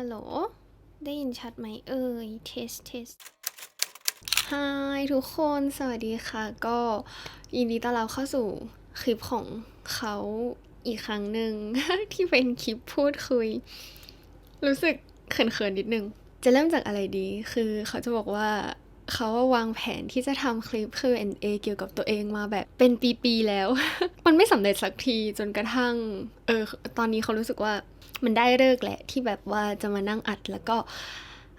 ฮัลโหล ได้ยินชัดไหมเอ่ย เทส เทสฮายทุกคน สวัสดีค่ะ ก็ยินดีต้อนรับเข้าสู่คลิปของเขาอีกครั้งหนึ่ง ที่เป็นคลิปพูดคุย รู้สึกเขินๆนิดนึง จะเริ่มจากอะไรดี คือเขาจะบอกว่า เขาวาวางแผนที่จะทำคลิป Q&A เกี่ยวกับตัวเองมาแบบเป็นปีๆแล้ว มันไม่สำเร็จสักทีจนกระทั่ง เออ ตอนนี้เขารู้สึกว่ามันได้เลิกแหละที่แบบว่าจะมานั่งอัดแล้วก็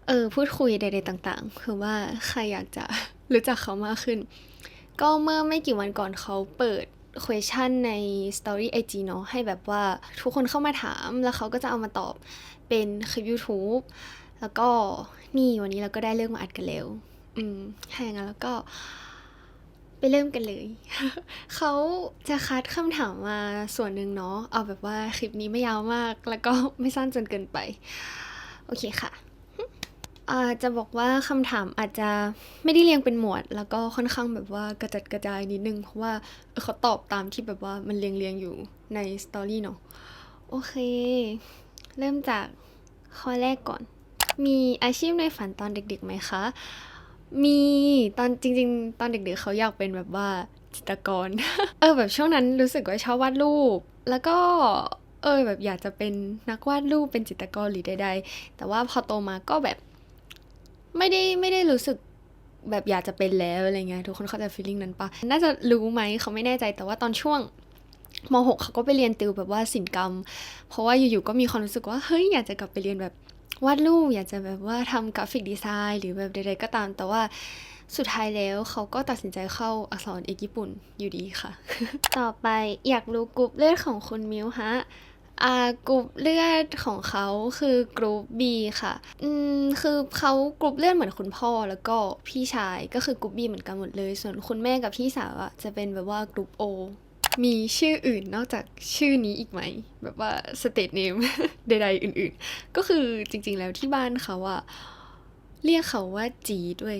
เออ พูดคุยใดๆต่างๆ คือว่าใครอยากจะรู้จักเขามากขึ้น ก็เมื่อไม่กี่วันก่อนเขาเปิด question ใน Story IG เนาะให้แบบว่าทุกคนเข้ามาถามแล้วเขาก็จะเอามาตอบเป็นคลิป YouTube แล้วก็นี่วันนี้เราก็ได้เรื่องมาอัดกันแล้ว อืมถ้าอย่างนั้นแล้วก็ ไปเริ่มกันเลย เขาจะคัดคำถามมาส่วนหนึ่งเนาะ เอาแบบว่าคลิปนี้ไม่ยาวมาก แล้วก็ไม่สั้นจนเกินไป โอเคค่ะอาจะบอกว่าคำถามอาจจะไม่ได้เรียงเป็นหมวด แล้วก็ค่อนข้างแบบว่ากระจัดกระจายนิดนึง เพราะว่าเขาตอบตามที่แบบว่ามันเรียงเรียงอยู่ในสตอรี่เนาะโอเค เริ่มจากข้อแรกก่อน มีอาชีพในฝันตอนเด็กๆไหมคะ มีตอนจริง ๆ ตอนเด็กๆเขาอยากเป็นแบบว่าจิตรกร เออแบบช่วงนั้นรู้สึกว่าชอบวาดรูป แล้วก็เออแบบอยากจะเป็นนักวาดรูปเป็นจิตรกรหรือใด ๆ แต่ว่าพอโตมาก็แบบไม่ได้ไม่ได้รู้สึกแบบอยากจะเป็นแล้วอะไรเงี้ยทุกคนเข้าใจ feeling นั้นปะน่าจะรู้ไหมเขาไม่แน่ใจแต่ว่าตอนช่วงม .6 เขาก็ไปเรียนติวแบบว่าศิลปกรรม เพราะว่าอยู่ๆก็มีความรู้สึกว่าเฮ้ยอยากจะกลับไปเรียนแบบ วาดรูปอยากจะแบบว่าทำกราฟิกดีไซน์หรือแบบใดๆก็ตาม แต่ว่าสุดท้ายแล้วเขาก็ตัดสินใจเข้าอักษรเอกญี่ปุ่นอยู่ดีค่ะ ต่อไปอยากรู้กรุ๊ปเลือดของคุณมิวฮะอ่ากรุ๊ปเลือดของเขาคือกรุ๊ป B ค่ะ อืม คือเขากรุ๊ปเลือดเหมือนคุณพ่อแล้วก็พี่ชายก็คือกรุ๊ป B เหมือนกันหมดเลย ส่วนคุณแม่กับพี่สาวอะจะเป็นแบบว่ากรุ๊ป O มีชื่ออื่นนอกจากชื่อนี้อีกไหม แบบว่าสเตทเนมใดๆอื่นๆ ก็คือจริงๆแล้วที่บ้านเขาอะเรียกเขาว่าจีด้วย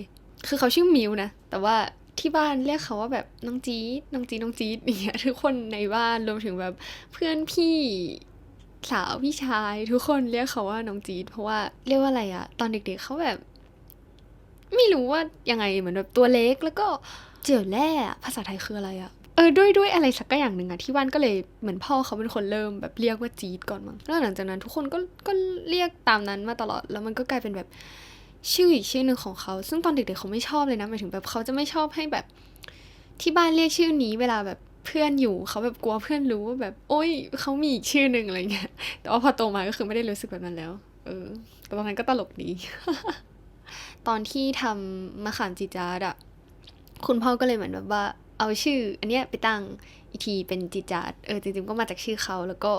คือเขาชื่อมิวนะ แต่ว่าที่บ้านเรียกเขาว่าแบบน้องจีดน้องจีดน้องจีดอย่างเงี้ยทุกคนในบ้านรวมถึงแบบเพื่อนพี่สาวพี่ชาย ทุกคนเรียกเขาว่าน้องจีดเพราะว่าเรียกว่าอะไรอะตอนเด็กๆเขาแบบ ไม่รู้ว่ายังไงเหมือนแบบตัวเล็กแล้วก็เจียวแร่ภาษาไทยคืออะไรอะ เออด้วยด้วยอะไรสักอย่างหนึ่งอะที่บ้านก็เลยเหมือนพ่อเขาเป็นคนเริ่มแบบเรียกว่าจี๊ดก่อนมั้งแล้วหลังจากนั้นทุกคนก็ก็เรียกตามนั้นมาตลอดแล้วมันก็กลายเป็นแบบชื่ออีกชื่อหนึ่งของเขา ซึ่งตอนเด็กๆเขาไม่ชอบเลยนะหมายถึงแบบเขาจะไม่ชอบให้แบบ ที่บ้านเรียกชื่อนี้เวลาแบบเพื่อนอยู่เขาแบบกลัวเพื่อนรู้ว่าแบบ โอ้ยเขามีอีกชื่อหนึ่งอะไรเงี้ยแต่ว่าพอโตมาก็คือไม่ได้รู้สึกแบบนั้นแล้ว เออแต่ตอนนั้นก็ตลกดี ตอนที่ทำมะขามจีจาร์ดอะคุณพ่อก็เลยเหมือนแบบว่า เอาชื่อ อันเนี้ยไปตั้งอีทีเป็นจีจาร์ดเออจริงๆก็มาจากชื่อเขาแล้วก็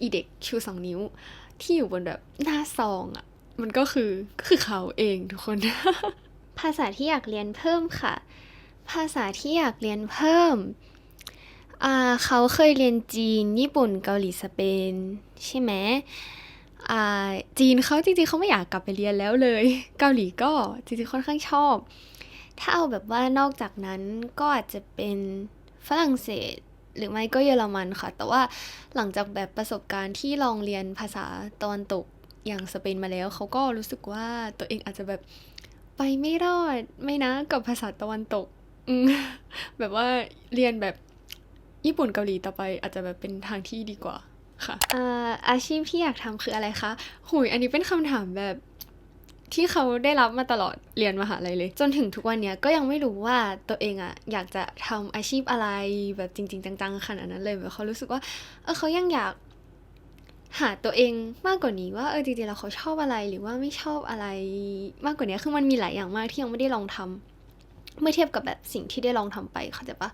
อีเด็กชูสองนิ้ว ที่อยู่บนแบบหน้าซองอะมันก็คือก็คือเขาเองทุกคน ภาษาที่อยากเรียนเพิ่มค่ะ ภาษาที่อยากเรียนเพิ่มอ่าเขาเคยเรียนจีน ญี่ปุ่นเกาหลีสเปน ใช่ไหมอ่าจีนเขาจริงๆเขาไม่อยากกลับไปเรียนแล้วเลย เกาหลีก็จริงๆค่อนข้างชอบ ถ้าเอาแบบว่านอกจากนั้นก็อาจจะเป็นฝรั่งเศสหรือไม่ก็เยอรมันค่ะ แต่ว่าหลังจากแบบประสบการณ์ที่ลองเรียนภาษาตะวันตกอย่างสเปนมาแล้ว เขาก็รู้สึกว่าตัวเองอาจจะแบบไปไม่รอดไม่นะกับภาษาตะวันตกอืมแบบว่าเรียนแบบญี่ปุ่นเกาหลีต่อไปอาจจะแบบเป็นทางที่ดีกว่าค่ะอ่าอาชีพที่อยากทำคืออะไรคะหุยอันนี้เป็นคำถามแบบ ที่เขาได้รับมาตลอดเรียนมหาลัยเลย จนถึงทุกวันเนี้ยก็ยังไม่รู้ว่าตัวเองอะอยากจะทำอาชีพอะไรแบบจริง ๆ จังๆขนาดนั้นเลยแบบเขารู้สึกว่าเออเขายังอยากหาตัวเองมากกว่านี้ว่าเออจริงๆแล้วเขาชอบอะไรหรือว่าไม่ชอบอะไรมากกว่านี้คือมันมีหลายอย่างมากที่ยังไม่ได้ลองทำเมื่อเทียบกับแบบสิ่งที่ได้ลองทำไปเข้าใจปะ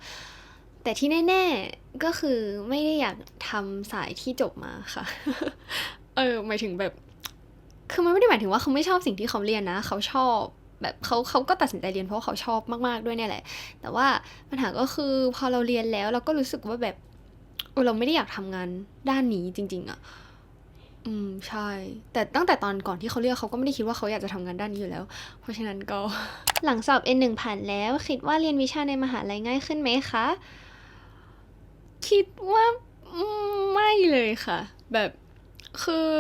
แต่ที่แน่ ๆก็คือไม่ได้อยากทำสายที่จบมาค่ะ เออหมายถึงแบบ คือมันไม่ได้หมายถึงว่าเขาไม่ชอบสิ่งที่เขาเรียนนะ เขาชอบแบบเขาเขาก็ตัดสินใจเรียนเพราะาเขาชอบมากๆด้วยเนี่ยแหละ แต่ว่าปัญหาก็คือพอเราเรียนแล้วเราก็รู้สึกว่าแบบเออเราไม่ได้อยากทำงานด้านนี้จริง ๆอะอืมใช่ แต่ตั้งแต่ตอนก่อนที่เขาเลือกเขาก็ไม่ได้คิดว่าเขาอยากจะทำงานด้านนี้อยู่แล้ว เพราะฉะนั้นก็หลังสอบ N1 ผ่านแล้ว คิดว่าเรียนวิชาในมหาลัยง่ายขึ้นไหมคะ คิดว่าไม่เลยค่ะ แบบคือ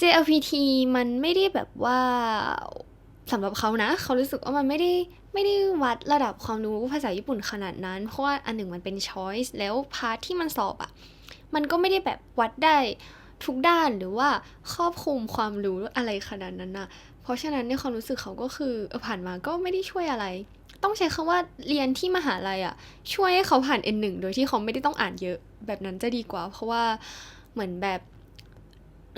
JLPT มันไม่ได้แบบว่าสำหรับเขานะ เขารู้สึกว่ามันไม่ได้ไม่ได้วัดระดับความรู้ภาษาญี่ปุ่นขนาดนั้น เพราะว่าอันหนึ่งมันเป็น choice แล้วพาร์ทที่มันสอบอะมันก็ไม่ได้แบบวัดได้ทุกด้านหรือว่าครอบคลุมความรู้อะไรขนาดนั้นนะเพราะฉะนั้นในความรู้สึกเขาก็คือเออผ่านมาก็ไม่ได้ช่วยอะไร ต้องใช้คำว่าเรียนที่มหาลัยอะ ช่วยให้เขาผ่าน N1 โดยที่เขาไม่ได้ต้องอ่านเยอะแบบนั้นจะดีกว่า เพราะว่าเหมือนแบบ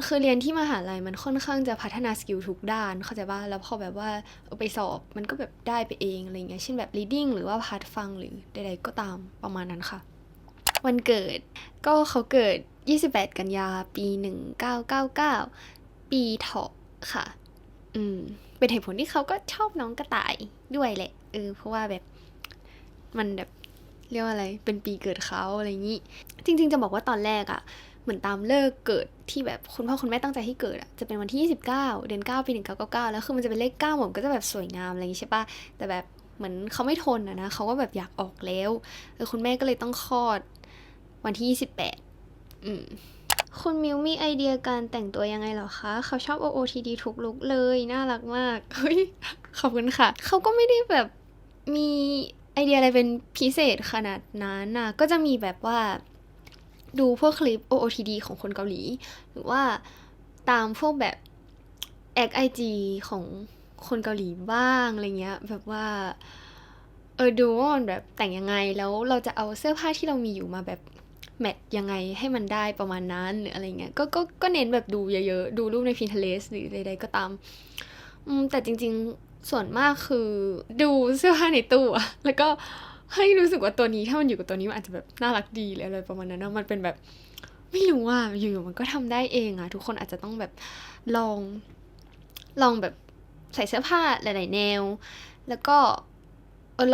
คือเรียนที่มหาลัยมันค่อนข้างจะพัฒนาสกิลทุกด้าน เข้าใจป่ะแล้วพอแบบว่าเอาไปสอบมันก็แบบได้ไปเองอะไรเงี้ยเช่นแบบ reading หรือว่าพาร์ทฟังหรือใดๆก็ตามประมาณนั้นค่ะ วันเกิดก็เขาเกิด 28 กันยาปี 1999 ปีเถาะค่ะ อืม เป็นเหตุผลที่เขาก็ชอบน้องกระต่ายด้วยแหละ เออ เพราะว่าแบบมันแบบเรียกว่าอะไร เป็นปีเกิดเขาอะไรอย่างนี้ จริง ๆ จะบอกว่าตอนแรกอะ เหมือนตามเลิกเกิดที่แบบคุณพ่อคุณแม่ตั้งใจให้เกิดอะจะเป็นวันที่ 29 เดือน 9 ปี 1999 แล้วคือมันจะเป็นเลข9หมดก็จะแบบสวยงามอะไรอย่างนี้ใช่ปะแต่แบบเหมือนเขาไม่ทนอะนะเขาก็แบบอยากออกแล้วเออคุณแม่ก็เลยต้องคลอดวันที่ 28 อืมคุณมิวมีไอเดียการแต่งตัวยังไงเหรอคะ เขาชอบ OOTD ทุกลุกเลย น่ารักมาก เฮ้ย ขอบคุณค่ะ เขาก็ไม่ได้แบบมีไอเดียอะไรเป็นพิเศษขนาดนั้นนะก็จะมีแบบว่า ดูพวกคลิป OOTD ของคนเกาหลี หรือว่าตามพวกแบบแอคไอจีของคนเกาหลีบ้างอะไรเงี้ย แบบว่า เออดูว่ามันแบบแต่งยังไงแล้วเราจะเอาเสื้อผ้าที่เรามีอยู่มาแบบแมทยังไงให้มันได้ประมาณนั้นหรืออะไรเงี้ยก็ก็ก็เน้นแบบดูเยอะๆ ดูรูปใน Pinterest หรือใดๆก็ตามอืมแต่จริงๆส่วนมากคือดูเสื้อผ้าในตู้แล้วก็ ให้รู้สึกว่าตัวนี้ถ้ามันอยู่กับตัวนี้มันอาจจะแบบน่ารักดีหรืออะไรประมาณนั้นนะมันเป็นแบบไม่รู้ว่าอยู่ๆมันก็ทำได้เองอะทุกคนอาจจะต้องแบบลอง ลองแบบใส่เสื้อผ้าหลาย ๆ แนว แล้วก็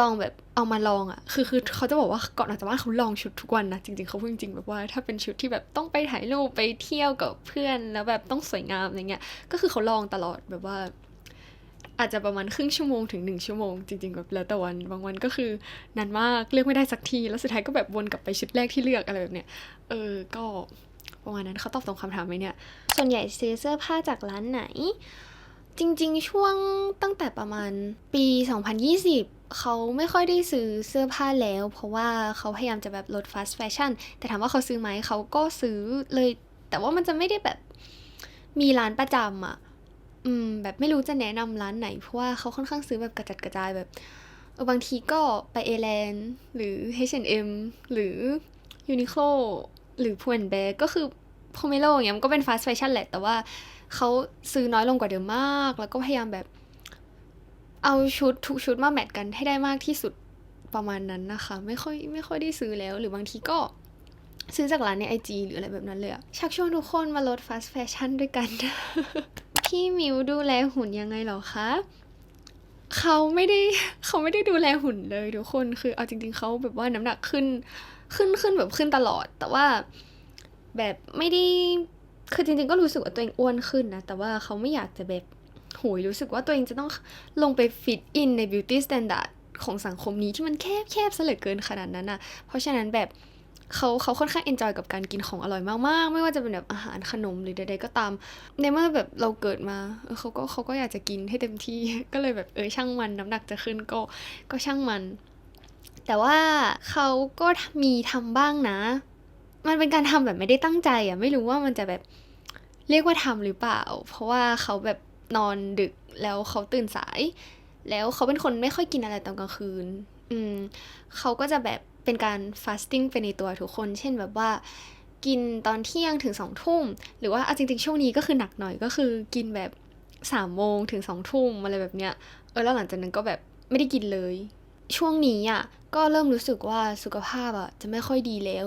ลองแบบเอามาลองอะคือคือเขาจะบอกว่าก่อนออกจากบ้านเขาลองชุดทุกวันนะจริง ๆเขาพูดจริงๆแบบว่าถ้าเป็นชุดที่แบบต้องไปถ่ายรูปไปเที่ยวกับเพื่อนแล้วแบบต้องสวยงามอะไรเงี้ยก็คือเขาลองตลอดแบบว่า อาจจะประมาณครึ่งชั่วโมงถึงหนึ่งชั่วโมงจริงๆแบบแล้วแต่วันบางวันก็คือนานมากเลือกไม่ได้สักที แล้วสุดท้ายก็แบบวนกลับไปชุดแรกที่เลือกอะไรแบบเนี้ยเออก็ประมาณนั้นเขาตอบตรงคำถามไหมเนี่ย ส่วนใหญ่ซื้อเสื้อผ้าจากร้านไหน จริงๆ ช่วงตั้งแต่ประมาณปี 2020 เขาไม่ค่อยได้ซื้อเสื้อผ้าแล้ว เพราะว่าเขาพยายามจะแบบลด fast fashion แต่ถามว่าเขาซื้อไหมเขาก็ซื้อเลย แต่ว่ามันจะไม่ได้แบบมีร้านประจำอะ อืมแบบไม่รู้จะแนะนำร้านไหน เพราะว่าเขาค่อนข้างซื้อแบบกระจัดกระจายแบบเออบางทีก็ไปเอแลนหรือ H&M หรือ Uniqlo หรือ p u n b a g ก็คือ p o m e l o อย่างเงี้ยมันก็เป็น fast fashion แหละ แต่ว่าเขาซื้อน้อยลงกว่าเดิมมาก แล้วก็พยายามแบบ เอาชุดทุกชุดมาแมทกันให้ได้มากที่สุดประมาณนั้นนะคะ ไม่ค่อยไม่ค่อยได้ซื้อแล้ว หรือบางทีก็ซื้อจากร้านใน IG หรืออะไรแบบนั้นเลยอะชักชวนทุกคนมาลด fast fashion ด้วยกัน พี่มิวดูแลหุ่นยังไงหรอคะเขาไม่ได้เขาไม่ได้ดูแลหุ่นเลยทุกคนคือเอาจริง ๆเขาแบบว่าน้ำหนักขึ้นขึ้นขึ้นแบบขึ้นตลอด แต่ว่าแบบไม่ได้คือจริง ๆ ก็รู้สึกว่าตัวเองอ้วนขึ้นนะ แต่ว่าเขาไม่อยากจะแบบโหยรู้สึกว่าตัวเองจะต้องลงไปฟิตอินใน beauty standard ของสังคมนี้ที่มันแคบแคบซะเหลือเกินขนาดนั้นนะเพราะฉะนั้นแบบ เขาเขาค่อนข้างเอนจอยกับการกินของอร่อยมากๆ ไม่ว่าจะเป็นแบบอาหารขนมหรือใดๆก็ตาม ในเมื่อแบบเราเกิดมาเออเขาก็เขาก็อยากจะกินให้เต็มที่ ก็เลยแบบเออช่างมันน้ำหนักจะขึ้นก็ก็ช่างมัน แต่ว่าเขาก็มีทำบ้างนะ มันเป็นการทำแบบไม่ได้ตั้งใจอะไม่รู้ว่ามันจะแบบเรียกว่าทำหรือเปล่า เพราะว่าเขาแบบนอนดึกแล้วเขาตื่นสาย แล้วเขาเป็นคนไม่ค่อยกินอะไรตอนกลางคืน อืมเขาก็จะแบบ เป็นการ fasting ไปในตัวทุกคน เช่นแบบว่ากินตอนเที่ยงถึงสองทุ่ม หรือว่าเอาจริงๆ ช่วงนี้ก็คือหนักหน่อยก็คือกินแบบสามโมงถึงสองทุ่มอะไรแบบเนี้ย เออแล้วหลังจากนั้นก็แบบไม่ได้กินเลย ช่วงนี้อะก็เริ่มรู้สึกว่าสุขภาพอะจะไม่ค่อยดีแล้ว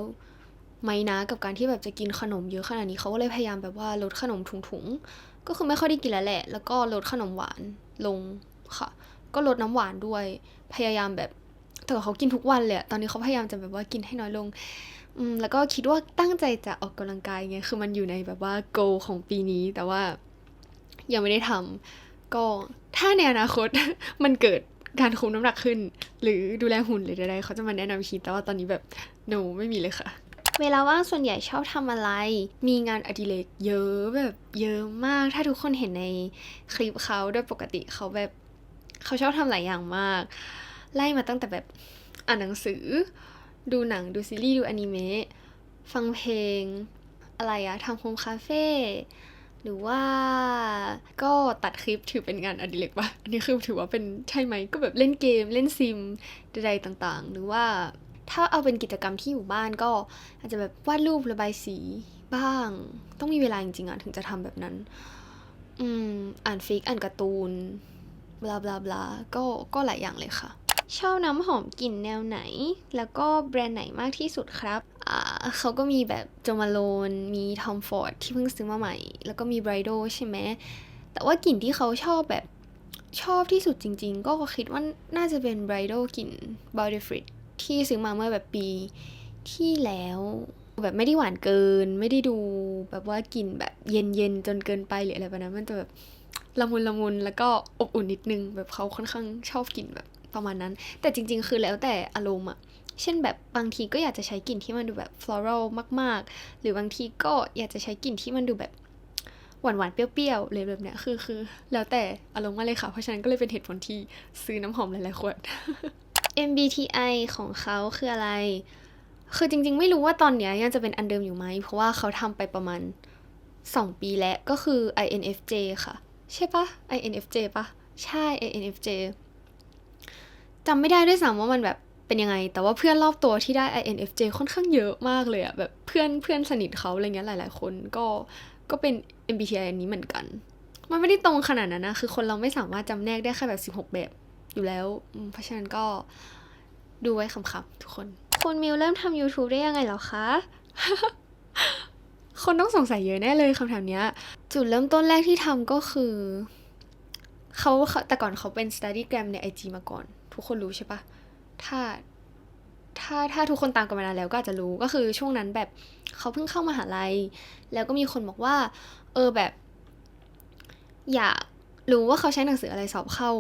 ไหมนะกับการที่แบบจะกินขนมเยอะขนาดนี้เขาก็เลยพยายามแบบว่าลดขนมถุงๆ ก็คือไม่ค่อยได้กินแล้วแหละ แล้วก็ลดขนมหวานลงค่ะ ก็ลดน้ำหวานด้วย พยายามแบบ แต่เขากินทุกวันเลยตอนนี้เขาพยายามจะแบบว่ากินให้น้อยลงอืมแล้วก็คิดว่าตั้งใจจะออกกำลังกายไงคือมันอยู่ในแบบว่า goal ของปีนี้ แต่ว่ายังไม่ได้ทำก็ถ้าในอนาคตมันเกิดการคุมน้ำหนักขึ้น หรือดูแลหุ่นหรือใดๆเขาจะมาแนะนำคิดแต่ว่าตอนนี้แบบ no ไม่มีเลยค่ะ เวลาว่างส่วนใหญ่ชอบทำอะไร มีงานอดิเรกเยอะแบบเยอะมาก ถ้าทุกคนเห็นในคลิปเขาโดยปกติเขาแบบเขาชอบทำหลายอย่างมาก ไล่มาตั้งแต่แบบอ่านหนังสือ ดูหนังดูซีรีส์ดูอนิเมะฟังเพลง อะไรอะทำโฮมคาเฟ่หรือว่าก็ตัดคลิปถือเป็นงานอดิเรกปะอันนี้คือถือว่าเป็นใช่ไหมก็แบบเล่นเกมเล่นซิมใดๆต่างๆ หรือว่าถ้าเอาเป็นกิจกรรมที่อยู่บ้านก็อาจจะแบบวาดรูประบายสีบ้าง ต้องมีเวลาจริงๆอะถึงจะทำแบบนั้น อืม อ่านฟิกอ่านการ์ตูนบลาบลาบลาก็ก็หลายอย่างเลยค่ะ ชอบน้ำหอมกลิ่นแนวไหน แล้วก็แบรนด์ไหนมากที่สุดครับเขาก็มีแบบโจมาโลน มีทอมฟอร์ดที่เพิ่งซื้อมาใหม่ แล้วก็มีไบรโดใช่ไหม แต่ว่ากลิ่นที่เขาชอบแบบชอบที่สุดจริง ๆ ก็คิดว่าน่าจะเป็นไบรโดกลิ่นบอดี้ฟริตที่ซื้อมาเมื่อแบบปีที่แล้วแบบไม่ได้หวานเกิน ไม่ได้ดูแบบว่ากลิ่นแบบเย็นๆ จนเกินไปหรืออะไรแบบนั้นมันจะแบบละมุนละมุนแล้วก็อบอุ่นนิดนึงแบบเขาค่อนข้างชอบกลิ่นแบบ ประมาณนั้น แต่จริง ๆ คือแล้วแต่อารมณ์อะเช่นแบบบางทีก็อยากจะใช้กลิ่นที่มันดูแบบ floral มาก ๆ หรือบางทีก็อยากจะใช้กลิ่นที่มันดูแบบหวานๆ เปรี้ยวๆเลยแบบเนี้ยคือคือแล้วแต่อารมณ์มาเลยค่ะ เพราะฉะนั้นก็เลยเป็นเหตุผลที่ซื้อน้ำหอมหลายๆขวด MBTI ของเขาคืออะไร คือจริง ๆ ไม่รู้ว่าตอนเนี้ยยังจะเป็นอันเดิมอยู่ไหม เพราะว่าเขาทำไปประมาณ 2 ปีแล้วก็คือ INFJ ค่ะ ใช่ปะ INFJ ปะใช่ INFJ จำไม่ได้ด้วยซ้ำว่ามันแบบเป็นยังไง แต่ว่าเพื่อนรอบตัวที่ได้ INFJ ค่อนข้างเยอะมากเลยอะแบบเพื่อนเพื่อนสนิทเขาอะไรเงี้ยหลาย ๆ คนก็ก็เป็น MBTI อันนี้เหมือนกัน มันไม่ได้ตรงขนาดนั้นนะ คือคนเราไม่สามารถจำแนกได้แค่แบบ 16 แบบอยู่แล้ว เพราะฉะนั้นก็ดูไว้คำๆทุกคน คุณมิวเริ่มทำ YouTube ได้ยังไงเหรอคะ คนต้องสงสัยเยอะแน่เลยคำถามเนี้ย จุดเริ่มต้นแรกที่ทำก็คือเขาเขาแต่ก่อนเขาเป็น Studygram ใน IG มาก่อน ทุกคนรู้ใช่ปะถ้าถ้าถ้าทุกคนตามกันมานานแล้วก็อาจจะรู้ก็คือช่วงนั้นแบบเขาเพิ่งเข้ามาหาลัย แล้วก็มีคนบอกว่า เออแบบ อยากรู้ว่าเขาใช้หนังสืออะไรสอบเข้า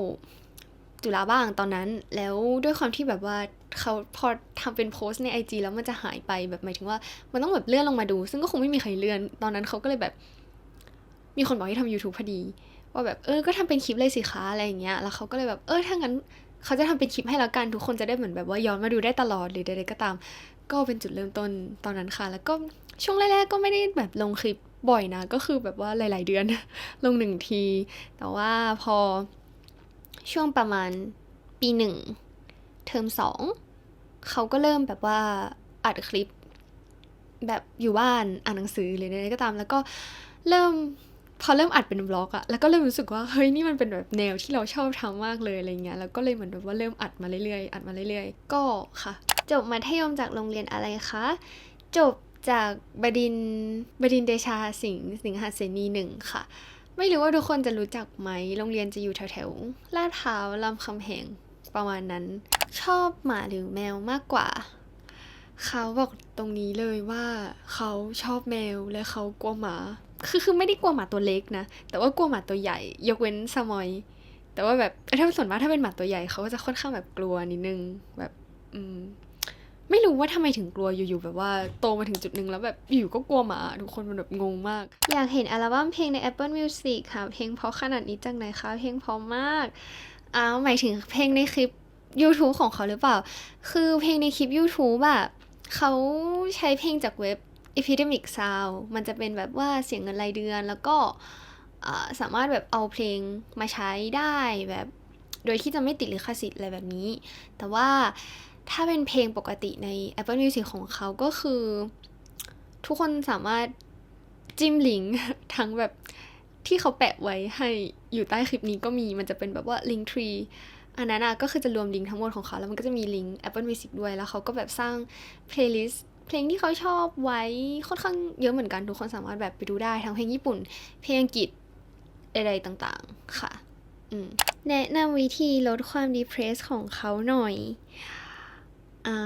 จุฬาบ้างตอนนั้น แล้วด้วยความที่แบบว่าเขาพอทำเป็นโพสต์ใน IG แล้วมันจะหายไปแบบหมายถึงว่า มันต้องแบบเลื่อนลงมาดู ซึ่งก็คงไม่มีใครเลื่อน ตอนนั้นเขาก็เลยแบบ มีคนบอกให้ทำ YouTube พอดี ว่าแบบเออก็ทำเป็นคลิปเลยสิคะอะไรอย่างเงี้ยแล้วเขาก็เลยแบบเออถ้างั้น เขาจะทำเป็นคลิปให้แล้วกันทุกคนจะได้เหมือนแบบว่าย้อนมาดูได้ตลอดหรือใดๆก็ตาม ก็เป็นจุดเริ่มต้นตอนนั้นค่ะ แล้วก็ช่วงแรกๆก็ไม่ได้แบบลงคลิปบ่อยนะ ก็คือแบบว่าหลาย ๆ เดือน ลงหนึ่งที แต่ว่าพอช่วงประมาณปีหนึ่งเทอมสองเขาก็เริ่มแบบว่าอัดคลิป แบบอยู่บ้านอ่านหนังสือหรืออะไรก็ตาม แล้วก็เริ่ม พอเริ่มอัดเป็นบล็อกอะแล้วก็เริ่มรู้สึกว่าเฮ้ยนี่มันเป็นแบบแนวที่เราชอบทำมากเลยอะไรเงี้ยแล้วก็เลยเหมือนแบบว่าเริ่มอัดมาเรื่อยๆอัดมาเรื่อยๆ ก็ค่ะ จบมัธยมจากโรงเรียนอะไรคะจบจากบดินบดินเดชาสิงห์สิงหาเสนีหนึ่งค่ะ ไม่รู้ว่าทุกคนจะรู้จักไหมโรงเรียนจะอยู่แถวๆลาดพร้าวลำคำแหงประมาณนั้น ชอบหมาหรือแมวมากกว่าเขาบอกตรงนี้เลยว่าเขาชอบแมวและเขากลัวหมา คือคือไม่ได้กลัวหมาตัวเล็กนะ แต่ว่ากลัวหมาตัวใหญ่ ยกเว้นสมอย แต่ว่าแบบถ้าส่วนมากถ้าเป็นหมาตัวใหญ่เขาก็จะค่อนข้างแบบกลัวนิดนึง แบบ อืม ไม่รู้ว่าทำไมถึงกลัวอยู่ๆแบบว่าโตมาถึงจุดหนึ่งแล้วแบบอยู่ก็กลัวหมาทุกคนมันแบบงงมาก อยากเห็นอัลบั้มเพลงใน Apple Music ค่ะ เพลงเพราะขนาดนี้จังไหนคะเพลงเพราะมากอ้าวหมายถึงเพลงในคลิป YouTube ของเขาหรือเปล่า คือเพลงในคลิป YouTube อะเขาใช้เพลงจากเว็บ Epidemic Sound มันจะเป็นแบบว่าเสียงเงินรายเดือน แล้วก็สามารถแบบเอาเพลงมาใช้ได้แบบโดยที่จะไม่ติดลิขสิทธิ์อะไรแบบนี้ แต่ว่าถ้าเป็นเพลงปกติใน Apple Music ของเขาก็คือ ทุกคนสามารถจิ้มลิงก์ทั้งแบบที่เขาแปะไว้ให้อยู่ใต้คลิปนี้ก็มีมันจะเป็นแบบว่า Link Tree อันนั้นอะก็คือจะรวมลิงก์ทั้งหมดของเขา แล้วมันก็จะมีลิงก์ Apple Music ด้วยแล้วเขาก็แบบสร้าง playlist เพลงที่เขาชอบไว้ค่อนข้างเยอะเหมือนกันทุกคนสามารถแบบไปดูได้ทั้งเพลงญี่ปุ่น เพลงอังกฤษอะไรต่างๆค่ะอืมแนะนำวิธีลดความ depress ของเขาหน่อย อ่า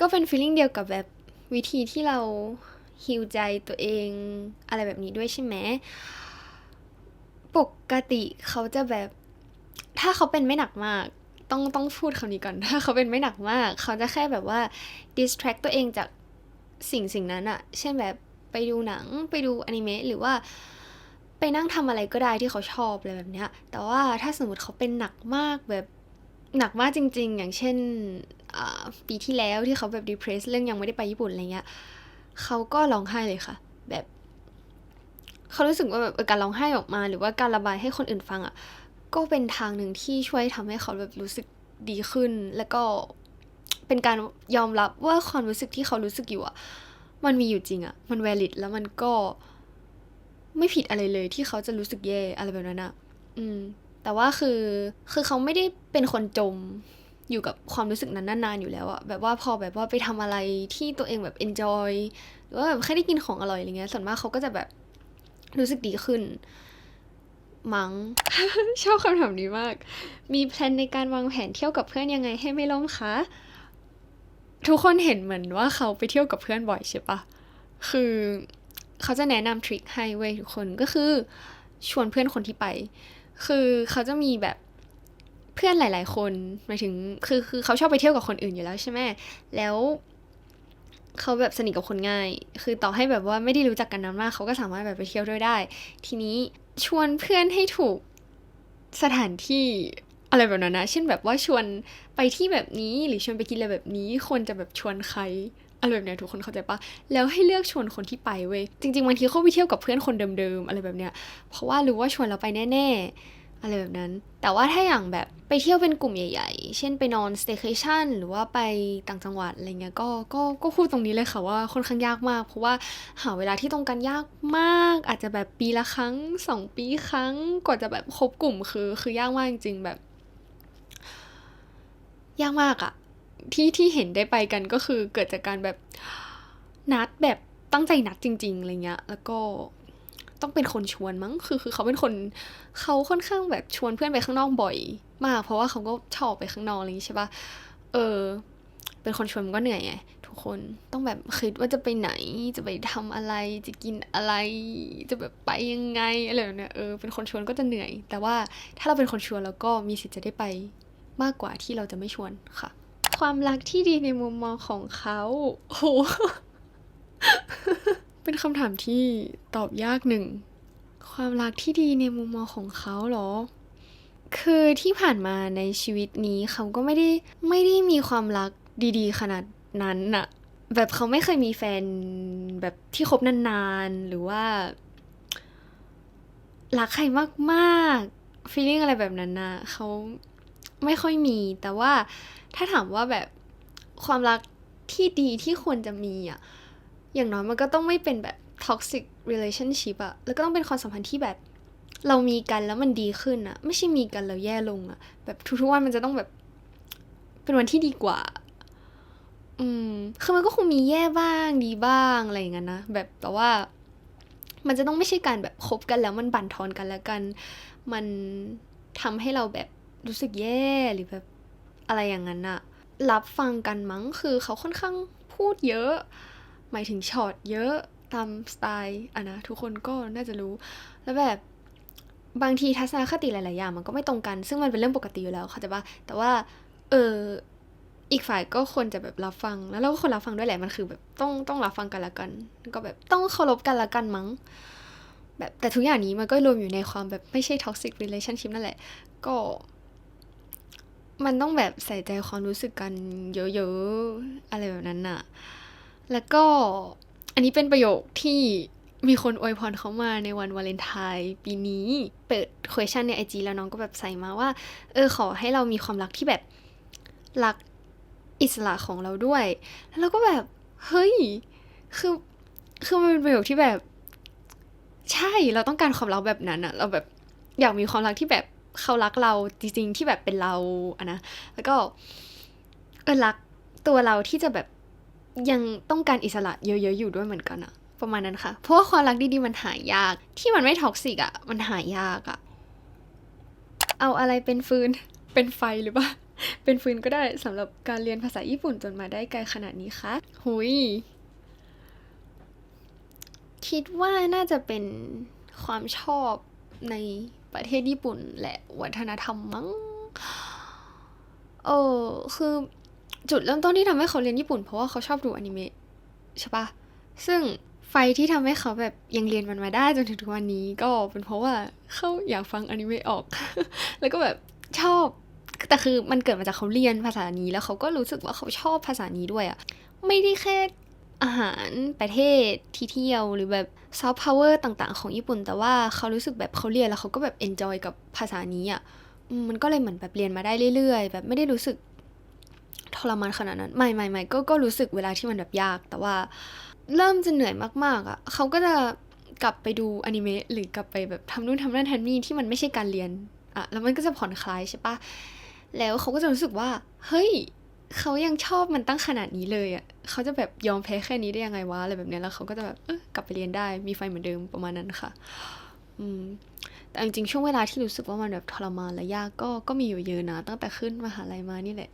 ก็เป็น feeling เดียวกับแบบวิธีที่เราฮิวใจตัวเองอะไรแบบนี้ด้วยใช่ไหม ปกติเขาจะแบบ ถ้าเขาเป็นไม่หนักมาก ต้องต้องพูดคำนี้ก่อนถ้าเขาเป็นไม่หนักมาก เขาจะแค่แบบว่า distract ตัวเองจากสิ่งสิ่งนั้นอะเช่นแบบไปดูหนังไปดูอนิเมะหรือว่าไปนั่งทำอะไรก็ได้ที่เขาชอบอะไรแบบเนี้ย แต่ว่าถ้าสมมติเขาเป็นหนักมากแบบหนักมากจริง ๆ อย่างเช่นปีที่แล้วที่เขาแบบ depress เรื่องยังไม่ได้ไปญี่ปุ่นอะไรเงี้ยเขาก็ร้องไห้เลยค่ะ แบบ เขารู้สึกว่าแบบการร้องไห้ออกมา หรือว่าการระบายให้คนอื่นฟังอะ่ะ ก็เป็นทางหนึ่งที่ช่วยทำให้เขาแบบรู้สึกดีขึ้น แล้วก็เป็นการยอมรับว่าความรู้สึกที่เขารู้สึกอยู่อะมันมีอยู่จริงอะมัน valid แล้วมันก็ไม่ผิดอะไรเลยที่เขาจะรู้สึกแย่อะไรแบบนั้นอะ่ะอืม แต่ว่าคือคือเขาไม่ได้เป็นคนจมอยู่กับความรู้สึกนั้นนานๆอยู่แล้วอะแบบว่าพอแบบว่าไปทำอะไรที่ตัวเองแบบ enjoy หรือว่าแบบแค่ได้กินของอร่อยอะไรเงี้ยส่วนมากเขาก็จะแบบรู้สึกดีขึ้น มัง้ง ชอบคำถามนี้มาก มีแพลนในการวางแผนเที่ยวกับเพื่อนยังไงให้ไม่ล่มคะ ทุกคนเห็นเหมือนว่าเขาไปเที่ยวกับเพื่อนบ่อยใช่ปะ คือเขาจะแนะนำทริคให้เว้ยทุกคนก็คือ ชวนเพื่อนคนที่ไป คือเขาจะมีแบบเพื่อนหลาย ๆ คนหมายถึงคือคือเขาชอบไปเที่ยวกับคนอื่นอยู่แล้วใช่ไหมแล้วเขาแบบสนิทกับคนง่าย คือต่อให้แบบว่าไม่ได้รู้จักกันนานมาก เขาก็สามารถแบบไปเที่ยวด้วยได้ ทีนี้ ชวนเพื่อนให้ถูกสถานที่อะไรแบบนั้นนะ เช่นแบบว่าชวนไปที่แบบนี้หรือชวนไปกินอะไรแบบนี้ควรจะแบบชวนใครอะไรแบบเนี้ยทุกคนเข้าใจปะแล้วให้เลือกชวนคนที่ไปเว้ย จริงๆบางทีเขาไปเที่ยวกับเพื่อนคนเดิมๆอะไรแบบเนี้ย เพราะว่ารู้ว่าชวนเราไปแน่ ๆ อะไรแบบนั้น แต่ว่าถ้าอย่างแบบไปเที่ยวเป็นกลุ่มใหญ่ ๆ เช่นไปนอนสเต y c a t i o n หรือว่าไปต่างจังหวัดอะไรเงี้ยก็ก็ก็พูดตรงนี้เลยค่ะว่าค่อนข้างยากมาก เพราะว่าหาเวลาที่ตรงกันยากมาก อาจจะแบบปีละครั้งสองปีครั้งกว่าจะแบบครบกลุ่มคือ คือยากมากจริงๆแบบ ยากมากอะที่ที่เห็นได้ไปกันก็คือเกิดจากการแบบนัดแบบตั้งใจนัดจริง ๆอะไรเงี้ยแล้วก็ ต้องเป็นคนชวนมั้งคือคือเขาเป็นคนเขาค่อนข้างแบบชวนเพื่อนไปข้างนอกบ่อย มาก เพราะว่าเขาก็ชอบไปข้างนอกอะไรอย่างนี้ใช่ปะเออ เป็นคนชวนมันก็เหนื่อยไงทุกคนต้องแบบคิดว่าจะไปไหนจะไปทำอะไรจะกินอะไร จะแบบไปยังไงอะไรเนี้ยเออเป็นคนชวนก็จะเหนื่อย แต่ว่าถ้าเราเป็นคนชวนแล้วก็มีสิทธิ์จะได้ไปมากกว่าที่เราจะไม่ชวนค่ะ ความรักที่ดีในมุมมองของเขาโห เป็นคำถามที่ตอบยากหนึ่ง ความรักที่ดีในมุมมองของเขาเหรอ คือที่ผ่านมาในชีวิตนี้เขาก็ไม่ได้ไม่ได้มีความรักดีๆ ขนาดนั้นน่ะ แบบเขาไม่เคยมีแฟนแบบที่คบนานๆ หรือว่า รักใครมากๆฟีลลิ่งอะไรแบบนั้นนะเขาไม่ค่อยมี แต่ว่าถ้าถามว่าแบบความรักที่ดีที่ควรจะมีอะ อย่างน้อยมันก็ต้องไม่เป็นแบบ toxic relationship อะแล้วก็ต้องเป็นความสัมพันธ์ที่แบบ เรามีกันแล้วมันดีขึ้นอะไม่ใช่มีกันแล้วแย่ลงอะแบบทุกๆวันมันจะต้องแบบ เป็นวันที่ดีกว่า อืมคือมันก็คงมีแย่บ้างดีบ้างอะไรอย่างนั้นนะแบบแต่ว่า มันจะต้องไม่ใช่การแบบคบกันแล้วมันบั่นทอนกันแล้วกัน มันทำให้เราแบบรู้สึกแย่หรือแบบอะไรอย่างนั้นอะรับฟังกันมั้งคือเขาค่อนข้างพูดเยอะ หมายถึงช็อตเยอะตามสไตล์อะนะทุกคนก็น่าจะรู้ แล้วแบบบางทีทัศนคติหลาย ๆ อย่างมันก็ไม่ตรงกัน ซึ่งมันเป็นเรื่องปกติอยู่แล้วเข้าใจปะแต่ว่า เอออีกฝ่ายก็ควรจะแบบรับฟัง แล้วเราก็ควรรับฟังด้วยแหละ มันคือแบบต้องต้องรับฟังกันละกัน ก็แบบต้องเคารพกันละกันมั้ง แบบแต่ทุกอย่างนี้มันก็รวมอยู่ในความแบบไม่ใช่ toxic relationship นั่นแหละ ก็ มันต้องแบบใส่ใจความรู้สึกกันเยอะ ๆ อะไรแบบนั้นน่ะ แล้วก็อันนี้เป็นประโยคที่มีคนอวยพรเขามาในวันวาเลนไทน์ปีนี้ เปิด question ใน IG แล้วน้องก็แบบใส่มาว่า เออขอให้เรามีความรักที่แบบรักอิสระของเราด้วย แล้วเราก็แบบ เฮ้ย คือ คือมันเป็นประโยคที่แบบ ใช่เราต้องการความรักแบบนั้นอะเราแบบอยากมีความรักที่แบบเขารักเราจริงๆที่แบบเป็นเราอะนะแล้วก็เออรักตัวเราที่จะแบบ ยังต้องการอิสระเยอะๆอยู่ด้วยเหมือนกันอะประมาณนั้นค่ะ เพราะว่าความรักดีๆมันหายาก ที่มันไม่ท็อกซิกอะมันหายากอะเอาอะไรเป็นฟืน เป็นไฟหรือเปล่า เป็นฟืนก็ได้สำหรับการเรียนภาษาญี่ปุ่นจนมาได้ไกลขนาดนี้คะหุย คิดว่าน่าจะเป็นความชอบในประเทศญี่ปุ่นและวัฒนธรรมมั้ง เออ คือ จุดเริ่มต้นที่ทำให้เขาเรียนญี่ปุ่นเพราะว่าเขาชอบดูอนิเมะใช่ปะซึ่งไฟที่ทำให้เขาแบบยังเรียนมันมาได้จนถึงทุกวันนี้ก็เป็นเพราะว่าเขาอยากฟังอนิเมะออก แล้วก็แบบชอบ แต่คือมันเกิดมาจากเขาเรียนภาษานี้แล้วเขาก็รู้สึกว่าเขาชอบภาษานี้ด้วยอะไม่ได้แค่อาหารประเทศที่เที่ยวหรือแบบซอฟต์พาวเวอร์ต่างๆของญี่ปุ่น แต่ว่าเขารู้สึกแบบเขาเรียนแล้วเขาก็แบบเอนจอยกับภาษานี้อะอืมมันก็เลยเหมือนแบบเรียนมาได้เรื่อยๆ แบบไม่ได้รู้สึก ทรมานขนาดนั้น ไม่ไม่ไม่ก็ก็รู้สึกเวลาที่มันแบบยาก แต่ว่าเริ่มจะเหนื่อยมากๆอะเขาก็จะกลับไปดูอนิเมะหรือกลับไปแบบทำนู่นทำนั่นทำนี่ที่มันไม่ใช่การเรียนอะแล้วมันก็จะผ่อนคลายใช่ปะแล้วเขาก็จะรู้สึกว่า เฮ้ยเขายังชอบมันตั้งขนาดนี้เลยอะ่ะเขาจะแบบยอมแพ้แค่นี้ได้ยังไงวะอะไรแบบนี้แล้วเขาก็จะแบบเออกลับไปเรียนได้มีไฟเหมือนเดิมประมาณนั้นค่ะ อืมแต่จริงๆช่วงเวลาที่รู้สึกว่ามันแบบทรมานและยากก็ก็มีอยู่เยอะนะตั้งแต่ขึ้นมหาลัยมานี่แหละ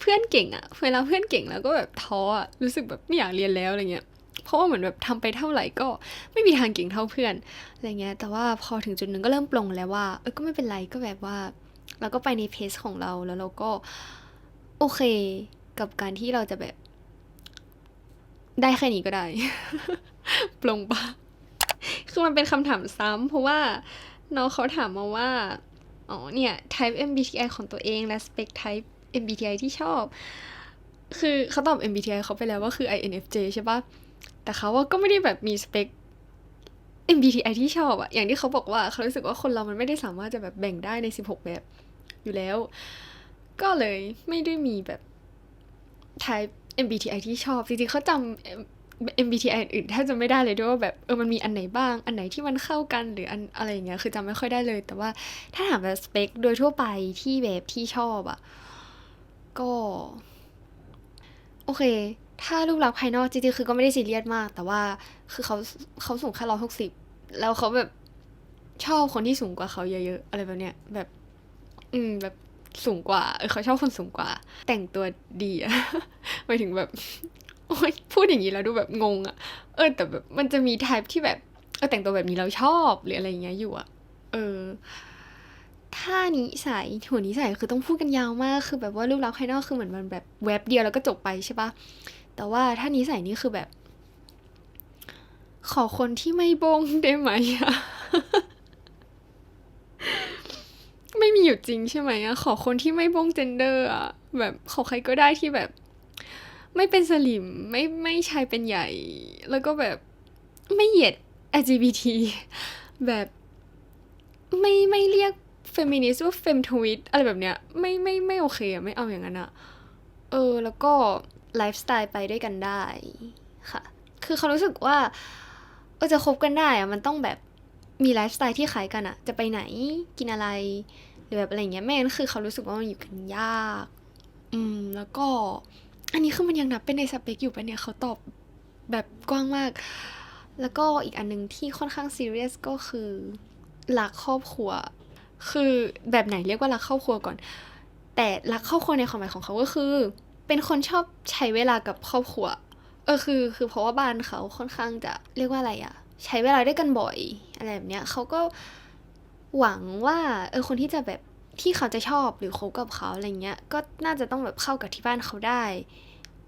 เพื่อนเก่งอะ่ะเวลาเพื่อนเก่งแล้วก็แบบท้ออะรู้สึกแบบไม่อยากเรียนแล้วอะไรเงี้ยเพราะว่าเหมือนแบบทำไปเท่าไหร่ก็ไม่มีทางเก่งเท่าเพื่อนอะไรเงี้ยแต่ว่าพอถึงจุดหนึ่งก็เริ่มปลงแล้วว่าเออก็ไม่เป็นไรก็แบบว่า เราก็ไปในเพจของเราแล้วเราก็โอเคกับการที่เราจะแบบ ได้แค่นี้ก็ได้ ปลงปะ คือมันเป็นคำถามซ้ำเพราะว่าน้องเขาถามมาว่า อ๋อเนี่ย type MBTI ของตัวเองและ spec type MBTI ที่ชอบ คือเขาตอบ MBTI เขาไปแล้วว่าคือ INFJ ใช่ปะแต่เขาว่าก็ไม่ได้แบบมีสเปค MBTI ที่ชอบอะอย่างที่เขาบอกว่าเขารู้สึกว่าคนเรามันไม่ได้สามารถจะแบบแบ่งได้ใน 16 แบบอยู่แล้ว ก็เลยไม่ได้มีแบบ type MBTI ที่ชอบ จริงๆเขาจำ MBTI อื่นแทบจะไม่ได้เลยด้วยว่าแบบเออมันมีอันไหนบ้าง อันไหนที่มันเข้ากันหรืออันอะไรอย่างเงี้ยคือจำไม่ค่อยได้เลย แต่ว่าถ้าถามแบบสเปคโดยทั่วไปที่แบบที่ชอบอะ ก็ โอเค ถ้ารูปลักษณ์ภายนอกจริงๆคือก็ไม่ได้ซีเรียสมาก แต่ว่าคือเขาเขาสูงแค่ร้อยหกสิบแล้วเขาแบบชอบคนที่สูงกว่าเขาเยอะๆอะไรแบบเนี้ยแบบ อืมแบบสูงกว่า เออเขาชอบคนสูงกว่า แต่งตัวดีอะหมายถึงแบบ โอ๊ยพูดอย่างนี้แล้วดูแบบงงอะเออ แต่แบบมันจะมีไทป์ที่แบบเออแต่งตัวแบบนี้เราชอบหรืออะไรอย่างเงี้ยอยู่อะเออ ถ้านิสัยหัวนิสัยคือต้องพูดกันยาวมาก คือแบบว่ารูปลักษณ์ภายนอกคือเหมือนมันแบบแวบเดียวแล้วก็จบไปใช่ปะแต่ว่าถ้านิสัยนี่คือแบบ ขอคนที่ไม่บงได้ไหมอะไม่มีอยู่จริงใช่ไหมอะขอคนที่ไม่บงเจนเดอร์อะแบบขอใครก็ได้ที่แบบ ไม่เป็นสลิมไม่ไม่ชายเป็นใหญ่ แล้วก็แบบไม่เหยียด LGBT แบบไม่ไม่เรียกเฟมินิสต์ว่าเฟมทวิตอะไรแบบเนี้ยไม่ไม่ไม่โอเคอะไม่เอาอย่างนั้นอะเออ แล้วก็ไลฟ์สไตล์ไปด้วยกันได้ค่ะ คือเขารู้สึกว่าเออจะคบกันได้อะมันต้องแบบมีไลฟ์สไตล์ที่คล้ายกันอะจะไปไหนกินอะไร หรือแบบอะไรเงี้ยแม่งั้นคือเขารู้สึกว่ามันอยู่กันยาก อืม แล้วก็ อันนี้คือมันยังนับเป็นในสเปคอยู่ปะเนี่ยเขาตอบแบบกว้างมาก แล้วก็อีกอันหนึงที่ค่อนข้างซีเรียสก็คือรักครอบครัว คือแบบไหนเรียกว่ารักครอบครัวก่อน แต่รักครอบครัวในความหมายของเขาก็คือ เป็นคนชอบใช้เวลากับครอบครัว เออคือ คือเพราะว่าบ้านเขาค่อนข้างจะเรียกว่าอะไรอะใช้เวลาด้วยกันบ่อยอะไรแบบเนี้ยเขาก็หวังว่าเออคนที่จะแบบ ที่เขาจะชอบหรือคบกับเขาอะไรเงี้ย ก็น่าจะต้องแบบเข้ากับที่บ้านเขาได้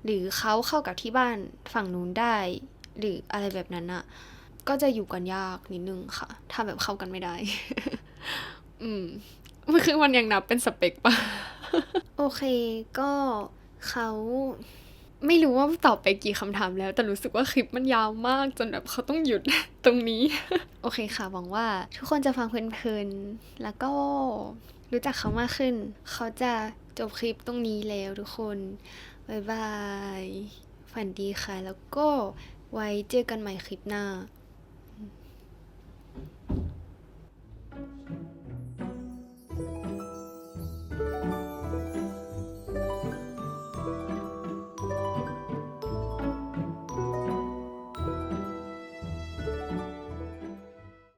หรือเขาเข้ากับที่บ้านฝั่งนู้นได้ หรืออะไรแบบนั้นอะก็จะอยู่กันยากนิดนึงค่ะ ถ้าแบบเข้ากันไม่ได้ อืมมันคือมันยังนับเป็นสเปคปะโอเค ก็เขาไม่รู้ว่าตอบไปกี่คำถามแล้ว แต่รู้สึกว่าคลิปมันยาวมากจนแบบเขาต้องหยุดตรงนี้ โอเคค่ะ หวังว่าทุกคนจะฟังเพลินๆ แล้วก็ รู้จักเขามากขึ้น เขาจะจบคลิปตรงนี้แล้วทุกคนบายบาย ฝันดีค่ะ แล้วก็ไว้เจอกันใหม่คลิปหน้า